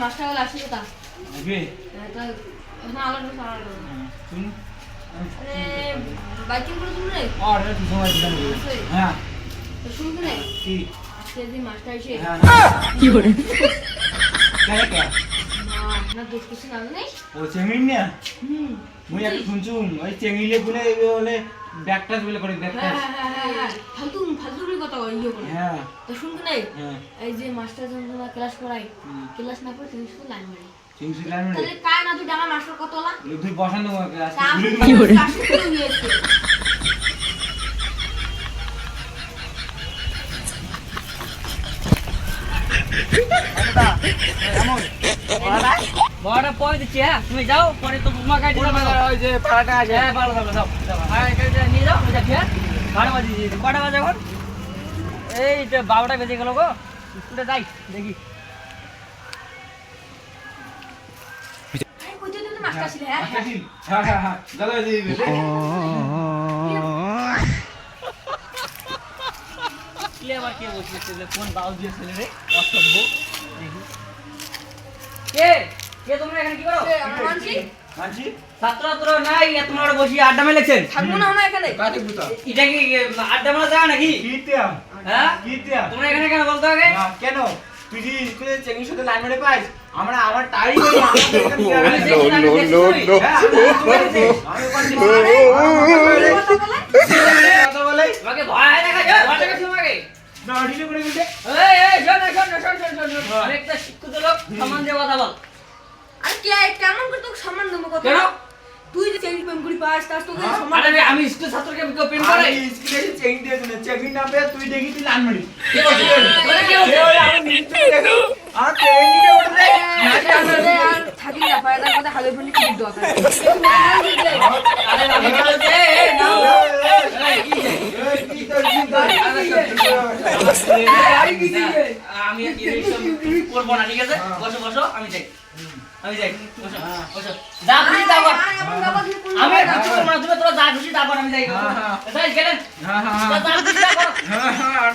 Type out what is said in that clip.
Master বলে আসি কথা না হ্যাঁ, আরে বাইকিং করে তুমি রে আর একটু সময় দিলাম হ্যাঁ। তো শুনবি না কি? আজকে যে মাস্টার এসে হ্যাঁ কি করে? কে কে? না না দোষ কিছু না জানিস ও চেঙ্গিন না হুম। মুই একটা শুনছুম ওই চেঙ্গিলে বলে বলে ব্যাকটাস বলে করে হ্যাঁ ব্যাকটাস হ্যাঁ হ্যাঁ হ্যাঁ হ্যাঁ ফালতু ফালতু করে কথা কয় ইয়ে হ্যাঁ। তো শুনবি না? হ্যাঁ। এই যে মাস্টার যখন ক্লাস করাই ক্লাস না করে তুমি শুধু লাইন মারি। চিংসি লাইন রে তাহলে কায় না তুই ডাঙা মাস্টার কত লা তুই বসান ক্লাস কি করে? ক্লাস করে নিয়েছি বড়টা পয় দিচ্ছি হ্যাঁ। তুমি যাও পরে তো বুমা কাটি ওই যে পাড়াটা আছে। হ্যাঁ ভালো ভালো যাও। হ্যাঁ নিয়ে যাও যাচ্ছি হ্যাঁ। বারো বাজে দিয়ে কটা বাজে এখন? এই তো বারোটা বেজে গেল গো। স্কুলে যাই দেখি। ছিলে হ্যাঁ আচ্ছা হ্যাঁ হ্যাঁ হ্যাঁ যে কোন রে? অসভ্য। দেখি। কে? কে তোমরা এখানে কি করো? এ, মানছি? মানছি? ছাত্র ছাত্র নাই বসি আড্ডা মেলেছেন? থাকব না আমরা এখানে। এটা কি আড্ডা মেলা যায় নাকি? হ্যাঁ? তোমরা এখানে কেন বলতে হবে কেন? তুই যে স্কুলে চেকিং সাথে লাইন মেরে আমরা আমার টাই সম্মান কথা বল? আর কে কেমন করে তোকে সম্মান দেবো কেন? তুই যে চেঞ্জ পেম করি পাস তাস তোকে হ্যাঁ? সম্মান আরে আমি- আমি স্কুল ছাত্রকে কেউ প্রেম করে? আমি স্কুলে চেইন দিয়ে দিলে চেকিং না পেয়ে তুই দেখি তুই লাইন মারি কে বলছে? তোরা কে বলছে? আমি নিচে দেখো? আর ট্রেনিংয়ে উঠে আরে আর থাকি না পায় তার কথা হালে ভুলি কি দরকার। আরে আমি কি বলছি? এই, এই, নাও। এই, কি যে? কি তোর কি তোর আমি করব না, ঠিক আছে? বসো, বসো, আমি যাই। আমি যাই, বসো, বসো। যা খুশি তা কর। আমি কিছু করব না, তুমি তোরা যা খুশি তা কর, আমি যাই। যাই, গেলেন। হ্যাঁ হ্যাঁ। হ্যাঁ